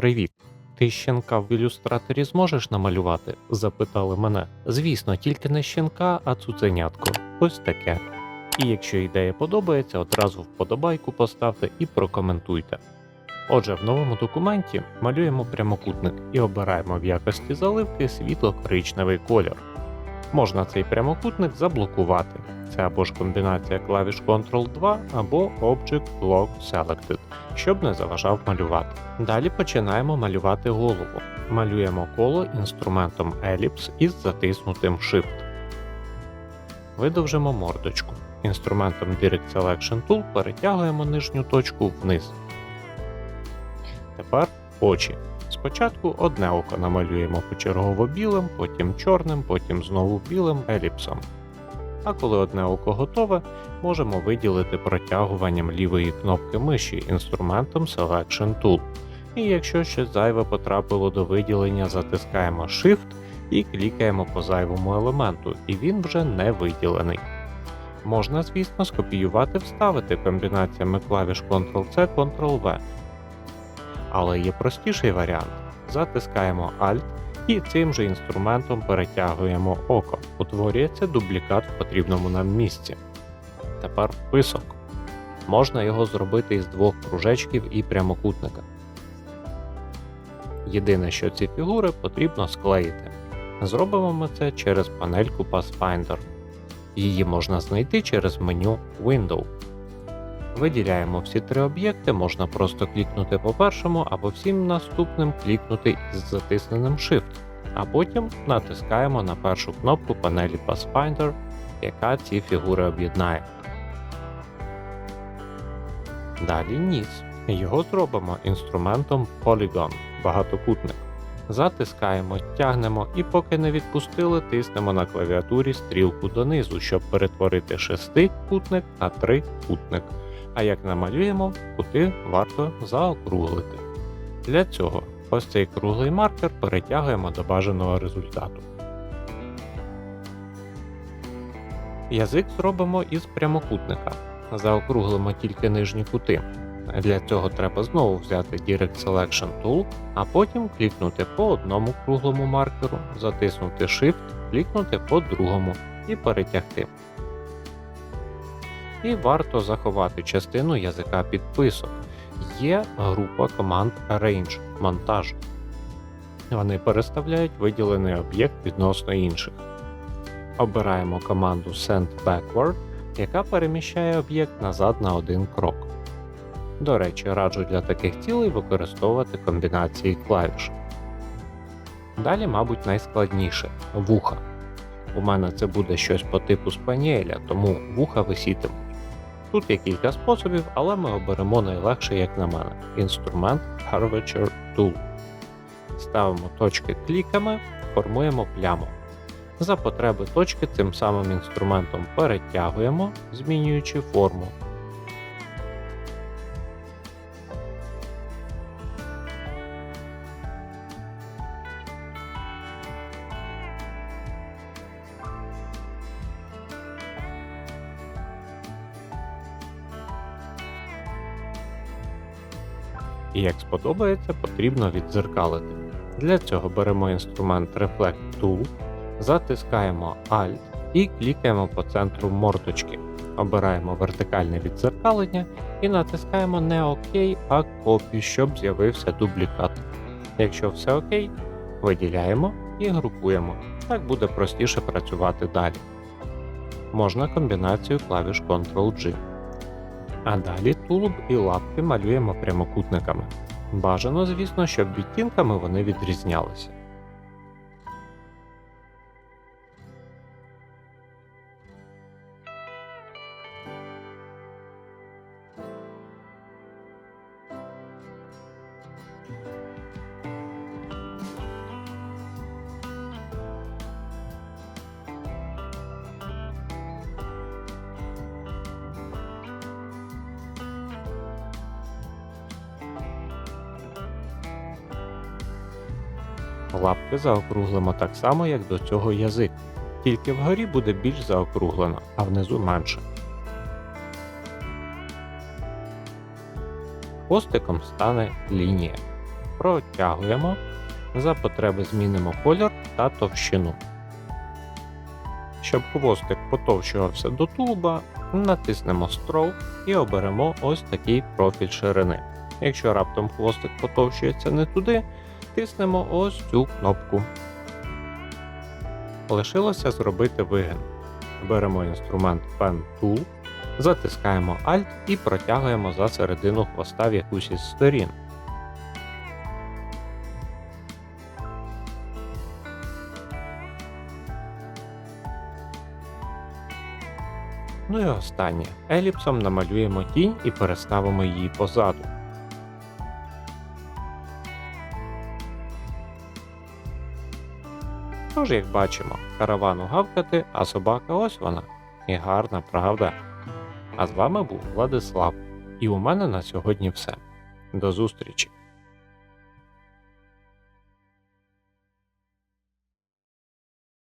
Привіт! Ти щенка в ілюстраторі зможеш намалювати? запитали мене. Звісно, тільки не щенка, а цуценятко. Ось таке. І якщо ідея подобається, одразу вподобайку поставте і прокоментуйте. Отже, в новому документі малюємо прямокутник і обираємо в якості заливки світло-коричневий колір. Можна цей прямокутник заблокувати. Це або ж комбінація клавіш Ctrl-2 або Object Lock Selected, щоб не заважав малювати. Далі починаємо малювати голову. Малюємо коло інструментом Ellipse із затиснутим Shift. Видовжимо мордочку. Інструментом Direct Selection Tool перетягуємо нижню точку вниз. Тепер очі. Спочатку одне око намалюємо почергово білим, потім чорним, потім знову білим еліпсом. А коли одне око готове, можемо виділити протягуванням лівої кнопки миші інструментом Selection Tool. І якщо щось зайве потрапило до виділення, затискаємо Shift і клікаємо по зайвому елементу, і він вже не виділений. Можна, звісно, скопіювати вставити комбінаціями клавіш Ctrl-C, Ctrl-V. Але є простіший варіант. Затискаємо Alt і цим же інструментом перетягуємо око. Утворюється дублікат в потрібному нам місці. Тепер писок. Можна його зробити із двох кружечків і прямокутника. Єдине, що ці фігури потрібно склеїти. Зробимо ми це через панельку Pathfinder. Її можна знайти через меню Window. Виділяємо всі три об'єкти, можна просто клікнути по першому або всім наступним клікнути із затисненим Shift, а потім натискаємо на першу кнопку панелі Pathfinder, яка ці фігури об'єднає. Далі ніс. Його зробимо інструментом Polygon багатокутник. Затискаємо, тягнемо і поки не відпустили, тиснемо на клавіатурі стрілку донизу, щоб перетворити шестикутник на трикутник а як намалюємо, кути варто заокруглити. Для цього ось цей круглий маркер перетягуємо до бажаного результату. Язик зробимо із прямокутника. Заокруглимо тільки нижні кути. Для цього треба знову взяти Direct Selection Tool, а потім клікнути по одному круглому маркеру, затиснути Shift, клікнути по другому і перетягти і варто заховати частину язика підписок. Є група команд Arrange монтаж. Вони переставляють виділений об'єкт відносно інших. Обираємо команду Send Backward, яка переміщає об'єкт назад на один крок. До речі, раджу для таких цілей використовувати комбінації клавіш. Далі, мабуть, найскладніше вуха. У мене це буде щось по типу спаніеля, тому вуха висітимуть. Тут є кілька способів, але ми оберемо найлегший, як на мене, інструмент Curvature Tool. Ставимо точки кліками, формуємо пляму. За потреби точки цим самим інструментом перетягуємо, змінюючи форму. Як сподобається, потрібно віддзеркалити. Для цього беремо інструмент Reflect Tool, затискаємо Alt і клікаємо по центру мордочки. Обираємо вертикальне віддзеркалення і натискаємо не ОК, а Copy, щоб з'явився дублікат. Якщо все ОК, виділяємо і групуємо. Так буде простіше працювати далі. Можна комбінацію клавіш Ctrl-G. А далі тулуб і лапки малюємо прямокутниками. Бажано, звісно, щоб відтінками вони відрізнялися. Лапки заокруглимо так само, як до цього язик, тільки вгорі буде більш заокруглено, а внизу менше. Хвостиком стане лінія. протягуємо, за потреби змінимо колір та товщину. Щоб хвостик потовщувався до тулуба, натиснемо Stroke і оберемо ось такий профіль ширини. Якщо раптом хвостик потовщується не туди, тиснемо ось цю кнопку. Лишилося зробити вигин. Беремо інструмент Pen Tool, затискаємо Alt і протягуємо за середину хвоста в якусь із сторін. Ну і останнє. Еліпсом намалюємо тінь і переставимо її позаду. Тож, як бачимо, каравану гавкати, а собака ось вона. І гарна, правда? А з вами був Владислав. І у мене на сьогодні все. До зустрічі!